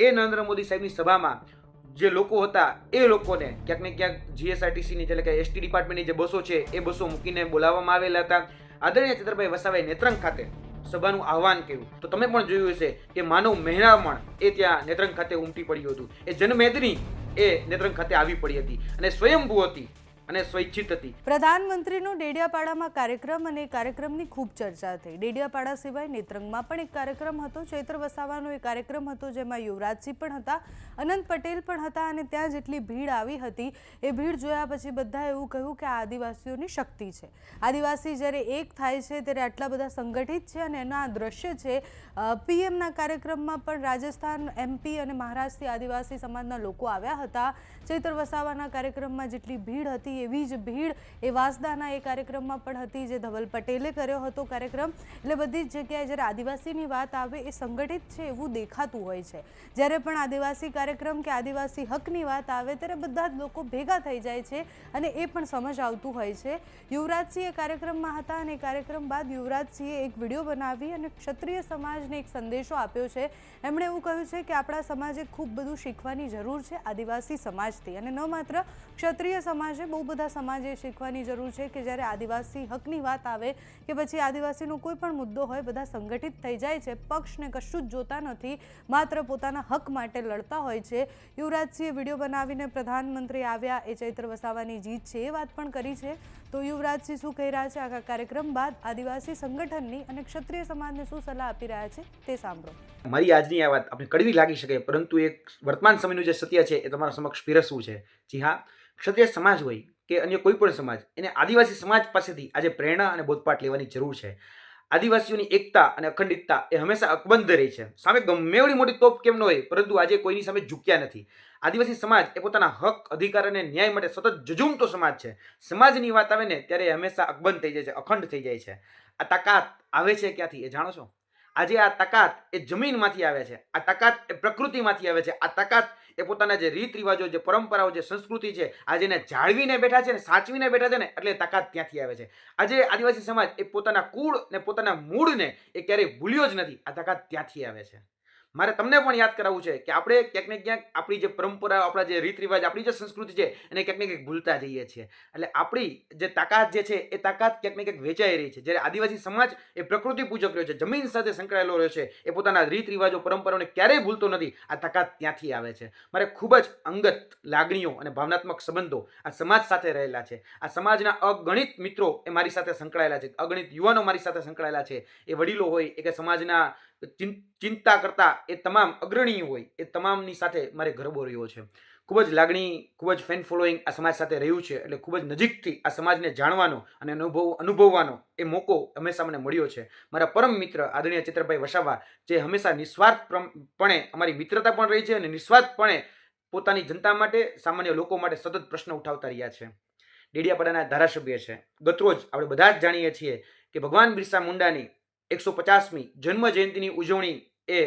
એ નરેન્દ્ર મોદી સાહેબની સભામાં જે લોકો હતા, એ લોકોને ક્યાંક ને ક્યાંક જીએસઆરટીસીની એટલે કે એસટી ડિપાર્ટમેન્ટની જે બસો છે, એ બસો મૂકીને બોલાવવામાં આવેલા હતા. આદરણીય ચંદ્રભાઈ વસાવાએ નેત્રંગ ખાતે સભાનું આહવાન કર્યું. તો તમે પણ જોયું હશે કે માનવ મહેરામણ એ ત્યાં નેત્રંગ ખાતે ઉમટી પડ્યું હતું. એ જનમેદની એ નેત્રંગ ખાતે આવી પડી હતી. અને સ્વયંભૂ હતી. અને સ્વૈચ્છિત હતી. પ્રધાનમંત્રીનો ડેડિયાપાડામાં કાર્યક્રમ અને કાર્યક્રમની ખૂબ ચર્ચા થઈ. ડેડિયાપાડા સિવાય નેત્રંગમાં પણ એક કાર્યક્રમ હતો. ચૈત્ર વસાવાનો એક કાર્યક્રમ હતો જેમાં યુવરાજસિંહ પણ હતા, અનંત પટેલ પણ હતા અને ત્યાં જેટલી ભીડ આવી હતી, એ ભીડ જોયા પછી બધા એવું કહ્યું કે આ આદિવાસીઓની શક્તિ છે. આદિવાસી જ્યારે એક થાય છે ત્યારે આટલા બધા સંગઠિત છે અને એના આ દ્રશ્ય છે. પીએમના કાર્યક્રમમાં પણ રાજસ્થાન એમપી અને મહારાષ્ટ્રથી આદિવાસી સમાજના લોકો આવ્યા હતા. ચૈત્ર વસાવાના કાર્યક્રમમાં જેટલી ભીડ હતી એવી જ ભીડ એ વાસદાના એ કાર્યક્રમમાં પણ હતી જે ધવલ પટેલે કર્યો હતો કાર્યક્રમ. એટલે બધી જ જગ્યાએ જ્યારે આદિવાસીની વાત આવે એ સંગઠિત છે એવું દેખાતું હોય છે. જ્યારે પણ આદિવાસી કાર્યક્રમ કે આદિવાસી હકની વાત આવે ત્યારે બધા જ લોકો ભેગા થઈ જાય છે અને એ પણ સમજ આવતું હોય છે. યુવરાજસિંહ એ કાર્યક્રમમાં હતા અને કાર્યક્રમ બાદ યુવરાજસિંહે એક વીડિયો બનાવી અને ક્ષત્રિય સમાજને એક સંદેશો આપ્યો છે. એમણે એવું કહ્યું છે કે આપણા સમાજે ખૂબ બધું શીખવાની જરૂર છે આદિવાસી સમાજથી અને ન માત્ર ક્ષત્રિય સમાજે, બહુ બધા સમાજે શીખવાની જરૂર છે કે જ્યારે આદિવાસી હકની વાત આવે કે પછી આદિવાસીનો કોઈ પણ મુદ્દો હોય, બધા સંગઠિત થઈ જાય છે. પક્ષને કશું જ જોતા નથી, માત્ર પોતાના હક માટે લડતા હોય છે. યુવરાજસિંહે વીડિયો બનાવીને પ્રધાનમંત્રી આવ્યા એ ચૈત્ર વસાવાની જીત છે એ વાત પણ કરી છે. તો યુવરાજસિંહ શું કહી રહ્યા છે? આખા કાર્યક્રમ બાદ આદિવાસી સંગઠનની અને ક્ષત્રિય સમાજને શું સલાહ આપી રહ્યા છે તે સાંભળો. મારી આજની આ વાત આપણે કડવી લાગી શકે, પરંતુ એક વર્તમાન સમયનું જે સત્ય છે એ તમારા સમક્ષ પીરસવું છે. જી હા, ક્ષત્રિય સમાજ હોય કે અન્ય કોઈ પણ સમાજ, એને આદિવાસી સમાજ પાસેથી આજે પ્રેરણા અને બોધપાઠ લેવાની જરૂર છે. આદિવાસીઓની એકતા અને અખંડિતતા એ હંમેશા અકબંધ રહી છે. સામે ગમે એવડી મોટી તોપ કેમ ન હોય, પરંતુ આજે કોઈની સામે ઝૂક્યા નથી. આદિવાસી સમાજ એ પોતાના હક, અધિકાર અને ન્યાય માટે સતત જજુમતો સમાજ છે. સમાજની વાત આવે ને, ત્યારે હંમેશા અકબંધ થઈ જાય છે, અખંડ થઈ જાય છે. આ તાકાત આવે છે ક્યાંથી એ જાણો છો? આજે આ તાકાત એ જમીનમાંથી આવે છે. આ તાકાત એ પ્રકૃતિમાંથી આવે છે. આ તાકાત એ પોતાના જે રીત રિવાજો, જે પરંપરાઓ, જે સંસ્કૃતિ છે, આજે એને જાળવીને બેઠા છે ને સાચવીને બેઠા છે ને એટલે તાકાત ત્યાંથી આવે છે. આજે આદિવાસી સમાજ એ પોતાના કુળ ને પોતાના મૂળને એ ક્યારેય ભૂલ્યો જ નથી. આ તાકાત ત્યાંથી આવે છે. મારે તમને પણ યાદ કરાવવું છે કે આપણે ક્યાંક ને ક્યાંક આપણી જે પરંપરા, આપણા જે રીત રિવાજ આપણી જે સંસ્કૃતિ છે, એને ક્યાંક ને ક્યાંક ભૂલતા જઈએ છીએ. એટલે આપણી જે તાકાત જે છે, એ તાકાત ક્યાંક ને ક્યાંક વેચાઈ રહી છે. જ્યારે આદિવાસી સમાજ એ પ્રકૃતિ પૂજક રહ્યો છે, જમીન સાથે સંકળાયેલો રહ્યો છે, એ પોતાના રીત રિવાજો પરંપરાઓને ક્યારેય ભૂલતો નથી, આ તાકાત ત્યાંથી આવે છે. મારે ખૂબ જ અંગત લાગણીઓ અને ભાવનાત્મક સંબંધો આ સમાજ સાથે રહેલા છે. આ સમાજના અગણિત મિત્રો એ મારી સાથે સંકળાયેલા છે. અગણિત યુવાનો મારી સાથે સંકળાયેલા છે. એ વડીલો હોય, એ કે સમાજના ચિંતા કરતા એ તમામ અગ્રણીઓ હોય, એ તમામની સાથે મારે ગરબો રહ્યો છે. ખૂબ જ લાગણી, ખૂબ જ ફેન ફોલોઈંગ આ સમાજ સાથે રહ્યું છે, એટલે ખૂબ જ નજીકથી આ સમાજને જાણવાનો અને અનુભવ, અનુભવવાનો એ મોકો હંમેશા મને મળ્યો છે. મારા પરમ મિત્ર આદરણીય ચિત્રભાઈ વસાવા, જે હંમેશા નિસ્વાર્થપણે અમારી મિત્રતા પણ રહી છે અને નિસ્વાર્થપણે પોતાની જનતા માટે, સામાન્ય લોકો માટે સતત પ્રશ્ન ઉઠાવતા રહ્યા છે. ડેડિયાપાડાના ધારાસભ્ય છે. ગતરોજ આપણે બધા જ જાણીએ છીએ કે ભગવાન બિરસા મુંડાની એકસો પચાસમી જન્મ જયંતિની ઉજવણી એ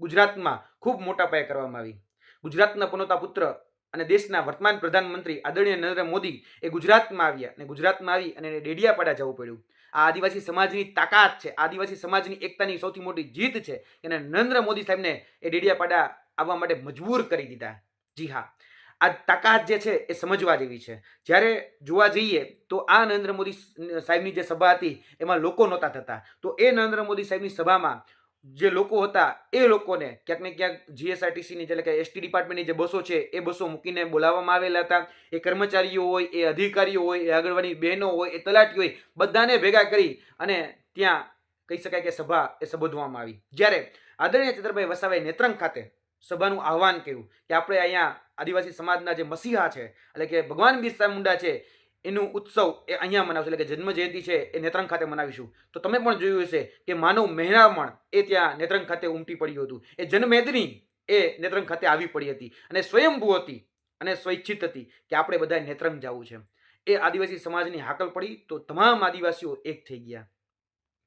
ગુજરાતમાં ખૂબ મોટા પાયે કરવામાં આવી. ગુજરાતના પનોતા પુત્ર અને દેશના વર્તમાન પ્રધાનમંત્રી આદરણીય નરેન્દ્ર મોદી એ ગુજરાતમાં આવ્યા અને ગુજરાતમાં આવી અને એને ડેડિયાપાડા જવું પડ્યું. આ આદિવાસી સમાજની તાકાત છે. આદિવાસી સમાજની એકતાની સૌથી મોટી જીત છે. એને નરેન્દ્ર મોદી સાહેબને એ ડેડિયાપાડા આવવા માટે મજબૂર કરી દીધા. જી હા. આ તાકાત જે છે એ સમજવા જેવી છે. જ્યારે જોવા જઈએ તો આ નરેન્દ્ર મોદી સાહેબની જે સભા હતી એમાં લોકો નહોતા થતા. તો એ નરેન્દ્ર મોદી સાહેબની સભામાં જે લોકો હતા એ લોકોને ક્યાંક ને ક્યાંક જીએસઆરટીસીની એટલે કે એસટી ડિપાર્ટમેન્ટની જે બસો છે એ બસો મૂકીને બોલાવવામાં આવેલા હતા. એ કર્મચારીઓ હોય, એ અધિકારીઓ હોય, એ આગળવાની બહેનો હોય, એ તલાટી હોય, બધાને ભેગા કરી અને ત્યાં કહી શકાય કે સભા એ સંબોધવામાં આવી. જ્યારે આદરણીય ચંદ્રભાઈ વસાવાએ નેત્રંગ ખાતે સભાનું આહવાન કર્યું કે આપણે અહીંયા આદિવાસી સમાજના જે મસીહા છે, એટલે કે ભગવાન બિરસા મુંડા છે, એનું ઉત્સવ એ અહીંયા મનાવશું, એટલે કે જન્મ જયંતિ છે એ નેત્રંગ ખાતે મનાવીશું. તો તમે પણ જોયું હશે કે માનવ મહેરામણ એ ત્યાં નેત્રંગ ખાતે ઉમટી પડ્યું હતું. એ જનમેદની એ નેત્રંગ ખાતે આવી પડી હતી અને સ્વયંભૂ હતી અને સ્વૈચ્છિત હતી કે આપણે બધા નેત્રંગ જવું છે. એ આદિવાસી સમાજની હાકલ પડી તો તમામ આદિવાસીઓ એક થઈ ગયા.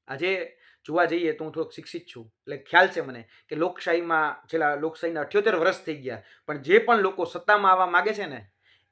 આજે જોવા જઈએ તો હું થોડોક શિક્ષિત છું. એટલે ખ્યાલ છે મને કે લોકશાહીમાં છેલ્લા લોકશાહીના અઠ્યોતેર વર્ષ થઈ ગયા. પણ જે પણ લોકો સત્તામાં આવવા માગે છે ને,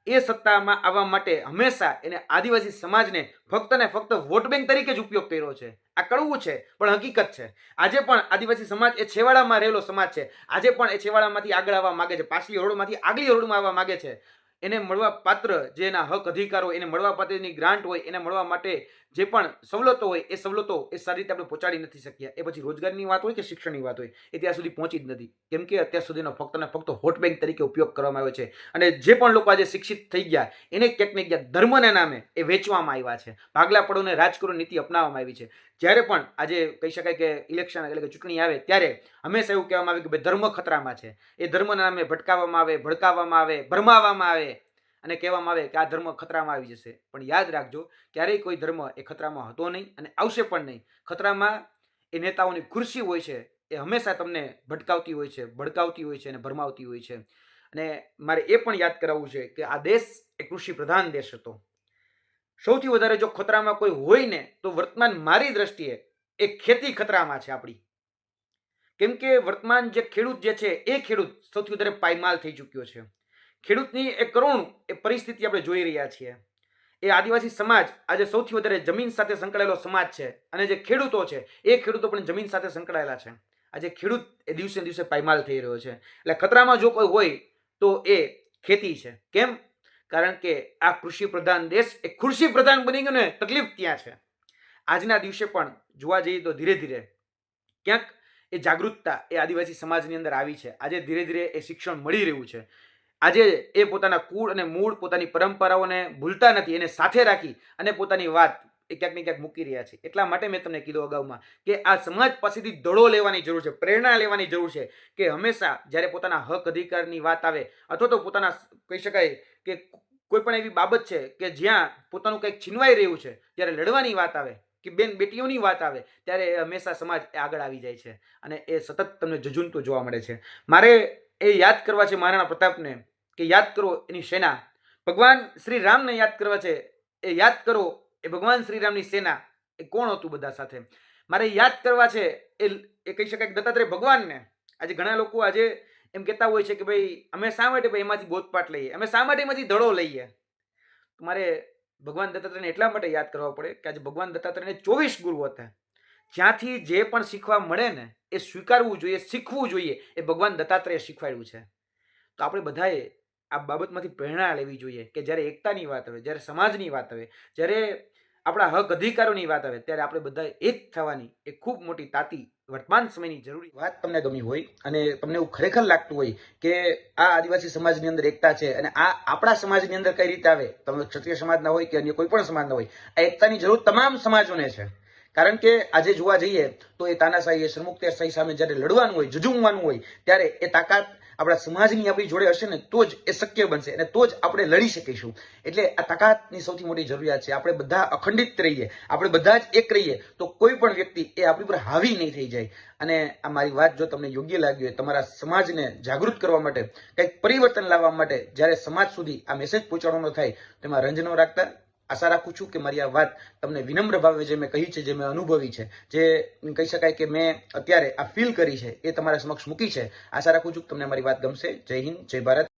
એ સત્તામાં આવવા માટે હંમેશા એને આદિવાસી સમાજને ફક્ત ને ફક્ત વોટ બેંક તરીકે જ ઉપયોગ કર્યો છે. આ કડવું છે, પણ હકીકત છે. આજે પણ આદિવાસી સમાજ એ છેવાડામાં રહેલો સમાજ છે. આજે પણ એ છેવાડામાંથી આગળ આવવા માગે છે. પાછલી હરોળમાંથી આગલી હરોળમાં આવવા માગે છે. એને મળવા પાત્ર જે એના હક અધિકારો, એને મળવા પાત્રની ગ્રાન્ટ હોય, એને મળવા માટે જે પણ સવલતો હોય, એ સવલતો એ સારી રીતે આપણે પહોંચાડી નથી શક્યા એ પછી રોજગારની વાત હોય કે શિક્ષણની વાત હોય, એ ત્યાં સુધી પહોંચી જ નથી. કેમ કે અત્યાર સુધીનો ફક્ત ને ફક્ત હોટ બેંક તરીકે ઉપયોગ કરવામાં આવ્યો છે. અને જે પણ લોકો આજે શિક્ષિત થઈ ગયા, એને ક્યાંક ને ક્યાંક ધર્મના નામે એ વેચવામાં આવ્યા છે. ભાગલા પડોને રાજકરો નીતિ અપનાવવામાં આવી છે. જ્યારે પણ આજે કહી શકાય કે ઇલેક્શન એટલે કે ચૂંટણી આવે, ત્યારે હંમેશા એવું કહેવામાં આવે કે ભાઈ ધર્મ ખતરામાં છે. એ ધર્મના નામે ભટકાવવામાં આવે, ભડકાવવામાં આવે, ભરમાવવામાં આવે. અને કહેવામાં આવે કે આ ધર્મ ખતરામાં આવી જશે. પણ યાદ રાખજો, ક્યારેય કોઈ ધર્મ એ ખતરામાં હતો નહીં અને આવશે પણ નહીં. ખતરામાં એ નેતાઓની ખુરશી હોય છે, એ હંમેશા તમને ભટકાવતી હોય છે, ભડકાવતી હોય છે અને ભરમાવતી હોય છે. અને મારે એ પણ યાદ કરાવવું છે કે આ દેશ એ કૃષિ પ્રધાન દેશ હતો. સૌથી વધારે જો ખતરામાં કોઈ હોય ને, તો વર્તમાન મારી દ્રષ્ટિએ એ ખેતી ખતરામાં છે આપણી. કેમ કે વર્તમાન જે ખેડૂત જે છે, એ ખેડૂત સૌથી વધારે પાયમાલ થઈ ચૂક્યો છે. ખેડૂતની એ કરુણ એ પરિસ્થિતિ આપણે જોઈ રહ્યા છીએ. એ આદિવાસી સમાજ આજે સૌથી વધારે જમીન સાથે સંકળાયેલો સમાજ છે અને જે ખેડૂતો છે, એ ખેડૂતો પણ જમીન સાથે સંકળાયેલા છે. આજે ખેડૂત એ દિવસે દિવસે પાયમાલ થઈ રહ્યો છે. એટલે ખતરામાં જો કોઈ હોય તો એ ખેતી છે. કેમ? કારણ કે આ કૃષિ પ્રધાન દેશ એ કૃષિ પ્રધાન બની ગયો ને, તકલીફ ત્યાં છે. આજના દિવસે પણ જોવા જઈએ તો ધીરે ધીરે ક્યાંક એ જાગૃતતા એ આદિવાસી સમાજની અંદર આવી છે. આજે ધીરે ધીરે એ શિક્ષણ મળી રહ્યું છે. આજે એ પોતાના કુળ અને મૂળ પોતાની પરંપરાઓને ભૂલતા નથી, એને સાથે રાખી અને પોતાની વાત એ ક્યાંક ને ક્યાંક મૂકી રહ્યા છે. એટલા માટે મેં તમને કીધું અગાઉમાં કે આ સમાજ પાસેથી દડો લેવાની જરૂર છે, પ્રેરણા લેવાની જરૂર છે કે હંમેશા જ્યારે પોતાના હક અધિકારની વાત આવે અથવા તો પોતાના કહી શકાય કે કોઈ પણ એવી બાબત છે કે જ્યાં પોતાનું કંઈક છીનવાઈ રહ્યું છે જ્યારે લડવાની વાત આવે કે બેન બેટીઓની વાત આવે, ત્યારે એ હંમેશા સમાજ એ આગળ આવી જાય છે અને એ સતત તમને જજુમતું જોવા મળે છે. મારે એ યાદ કરવા છે મહારાણા પ્રતાપને કે યાદ કરો એની સેના. ભગવાન શ્રી રામને યાદ કરવા છે એ યાદ કરો એ ભગવાન શ્રી રામની સેના. એ કોણ હતું બધા સાથે? મારે યાદ કરવા છે એ એ કહી શકાય કે દત્તાત્રેય ભગવાનને. આજે ઘણા લોકો આજે એમ કહેતા હોય છે કે ભાઈ, અમે શા માટે ભાઈ એમાંથી બોધપાઠ લઈએ? અમે શા માટે એમાંથી ધડો લઈએ? મારે ભગવાન દત્તાત્રેયને એટલા માટે યાદ કરવા પડે કે આજે ભગવાન દત્તાત્રેયને ચોવીસ ગુરુ હતા. જ્યાંથી જે પણ શીખવા મળે ને, એ સ્વીકારવું જોઈએ, શીખવું જોઈએ. એ ભગવાન દત્તાત્રેય શીખવાડ્યું છે. તો આપણે બધાએ આ બાબતમાંથી પ્રેરણા લેવી જોઈએ કે જ્યારે એકતાની વાત આવે, જ્યારે સમાજની વાત આવે, જ્યારે આપણા હક અધિકારોની વાત આવે, ત્યારે આપણે બધા એક થવાની એ ખૂબ મોટી તાતી વર્તમાન સમયની જરૂરી વાત તમને ગમી હોય અને તમને એવું ખરેખર લાગતું હોય કે આ આદિવાસી સમાજની અંદર એકતા છે અને આ આપણા સમાજની અંદર કઈ રીતે આવે, તમે ક્ષત્રિય સમાજના હોય કે અન્ય કોઈ પણ સમાજના હોય, આ એકતાની જરૂર તમામ સમાજોને છે. કારણ કે આજે જોવા જઈએ તો એ તાનાશાહી, એ સરમુખત્યારશાહી સામે જ્યારે લડવાનું હોય જજુમવાનું હોય, ત્યારે એ તાકાત આપણા સમાજની આપણી જોડે હશે ને, તો જ એ શક્ય બનશે અને તો જ આપણે લડી શકીશું. એટલે આ તાકાતની સૌથી મોટી જરૂરિયાત છે. આપણે બધા અખંડિત રહીએ, આપણે બધા જ એક રહીએ, તો કોઈ પણ વ્યક્તિ એ આપણી પર હાવી નહીં થઈ જાય. અને આ મારી વાત જો તમને યોગ્ય લાગી હોય, તમારા સમાજને જાગૃત કરવા માટે, કંઈક પરિવર્તન લાવવા માટે જ્યારે સમાજ સુધી આ મેસેજ પહોંચાડવાનો થાય, તેમાં રંજ ન રાખતા આશા રાખું છું કે મારી આ વાત તમને વિનમ્ર ભાવે જે મેં કહી છે, જે મેં અનુભવી છે, જે કહી શકાય કે મેં અત્યારે આ ફીલ કરી છે, એ તમારા સમક્ષ મૂકી છે. આશા રાખું છું કે તમને મારી વાત ગમશે. જય હિન્દ, જય ભારત.